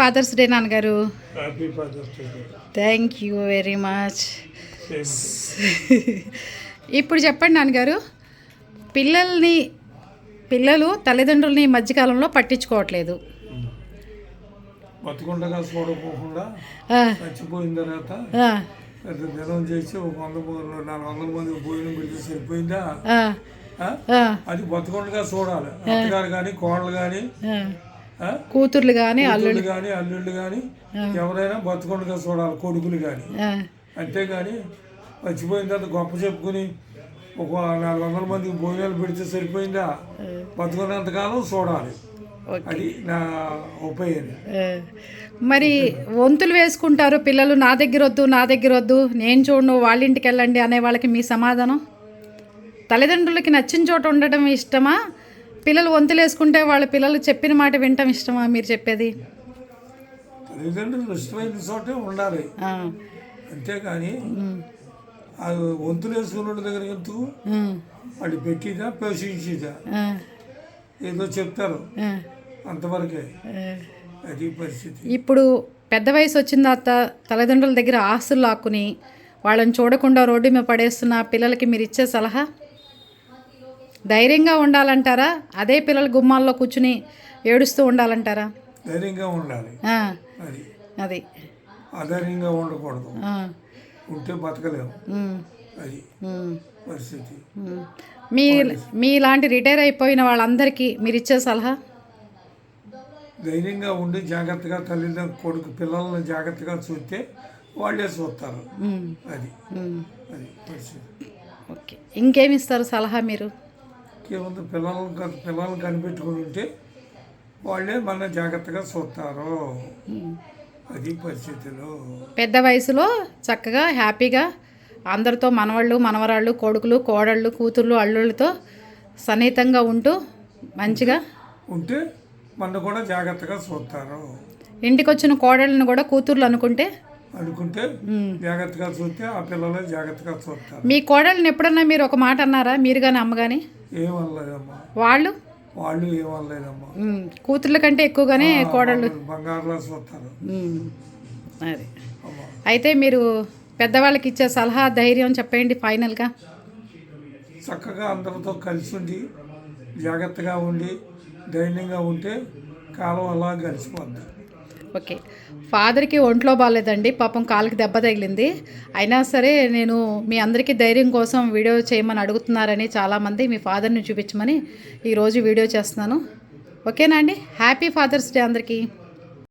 Fathers day నాన్నగారు. Thank you very much ఇప్పుడు చెప్పండి నాన్నగారు. పిల్లల్ని పిల్లలు తల్లిదండ్రులని ఈ మధ్యకాలంలో పట్టించుకోవట్లేదు. బతుకుండగా చూడకోకుండా చచ్చిపోయిన తర్వాత దినం చేసి ఒక వంద నాలుగు వందల మంది భోజనం పెడితే సరిపోయిందా? అది బతుకుండగా చూడాలి. అత్తగారు కానీ కోడలు కానీ. కూతుర్లు కానీ అల్లుళ్ళు. కానీ అల్లుళ్ళు కానీ ఎవరైనా బతుకుండగా చూడాలి కొడుకులు కానీ అంతేగాని చచ్చిపోయిన తర్వాత గొప్ప చెప్పుకుని ఒక నాలుగు వందల మందికి భోజనాలు పెడితే సరిపోయిందా? బతుకున్నంతకాలం చూడాలి. అది నా ఆ, మరి వంతులు వేసుకుంటారు పిల్లలు నా దగ్గర వద్దు నా దగ్గర వద్దు నేను చూడను వాళ్ళ ఇంటికి వెళ్ళండి అనే వాళ్ళకి మీ సమాధానం? తల్లిదండ్రులకి నచ్చిన చోట ఉండడం ఇష్టమా? పిల్లలు వంతులు వేసుకుంటే వాళ్ళ పిల్లలు చెప్పిన మాట వినటం ఇష్టమా మీరు చెప్పేది? తల్లిదండ్రులు ఇష్టమైన చోటే ఉండాలి. అంతేకాని అది వంతులు వేసుకున్న దగ్గర ఉమ్, వాళ్ళు పెట్టిదా పోషించిదా ఏదో చెప్తారు. అంతవరకే. అది పరిస్థితి. ఇప్పుడు పెద్ద వయసు వచ్చిన తర్వాత తల్లిదండ్రుల దగ్గర ఆస్తులు లాక్కుని వాళ్ళని చూడకుండా రోడ్డు మీద పడేస్తున్న పిల్లలకి మీరు ఇచ్చే సలహా? ధైర్యంగా ఉండాలంటారా? అదే పిల్లలు గుమ్మాల్లో కూర్చుని ఏడుస్తూ ఉండాలంటారా? ధైర్యంగా ఉండాలి. అది. అది. అధైర్యంగా ఉండకూడదు. ఉంటే బతకలేము. అది. పరిస్థితి. మీ మీలాంటి రిటైర్ అయిపోయిన వాళ్ళందరికీ మీరు ఇచ్చే సలహా? ధైర్యంగా ఉండి జాగ్రత్తగా తల్లిదండ్రులు కొడుకు పిల్లల్ని జాగ్రత్తగా చూస్తే వాళ్ళే చూస్తారు. అది. అది పరిస్థితి. ఓకే. ఇంకేమి ఇస్తారు సలహా మీరు? కేవలం పిల్లలను పిల్లల్ని కనిపెట్టుకుని ఉంటే వాళ్ళే మన జాగ్రత్తగా చూస్తారు. అది పరిస్థితులు. పెద్ద వయసులో చక్కగా హ్యాపీగా అందరితో మనవాళ్ళు మనవరాళ్ళు కొడుకులు కోడళ్ళు కూతుర్లు అల్లుళ్ళతో సన్నిహితంగా ఉంటూ మంచిగా ఉంటే మన కూడా జాగ్రత్తగా చూస్తారు. ఇంటికి వచ్చిన కోడళ్ళని కూడా కూతుర్లు అనుకుంటే అనుకుంటే. జాగ్రత్తగా చూస్తే ఆ పిల్లలే జాగ్రత్తగా చూస్తారు. మీ కోడళ్ళని ఎప్పుడన్నా మీరు ఒక మాట అన్నారా? మీరు కానీ అమ్మ కానీ ఏమనలేదమ్మా వాళ్ళు? వాళ్ళు ఏమనలేదమ్మా కూతుర్ల కంటే ఎక్కువగానే కోడళ్ళు. బంగారులా చూస్తారు అది. అయితే మీరు పెద్దవాళ్ళకి ఇచ్చే సలహా ధైర్యం చెప్పండి ఫైనల్గా. చక్కగా అందరితో కలిసి ఉండి జాగ్రత్తగా ఉండి ధైర్యంగా ఉంటే కాలం అలా గడిచిపోద్ది. ఓకే. ఫాదర్కి ఒంట్లో బాగాలేదండి పాపం కాలుకి దెబ్బ తగిలింది. అయినా సరే నేను మీ అందరికీ ధైర్యం కోసం వీడియో చేయమని అడుగుతున్నారని చాలామంది మీ ఫాదర్ని చూపించమని ఈరోజు వీడియో చేస్తున్నాను. ఓకేనా అండి? హ్యాపీ ఫాదర్స్ డే అందరికీ.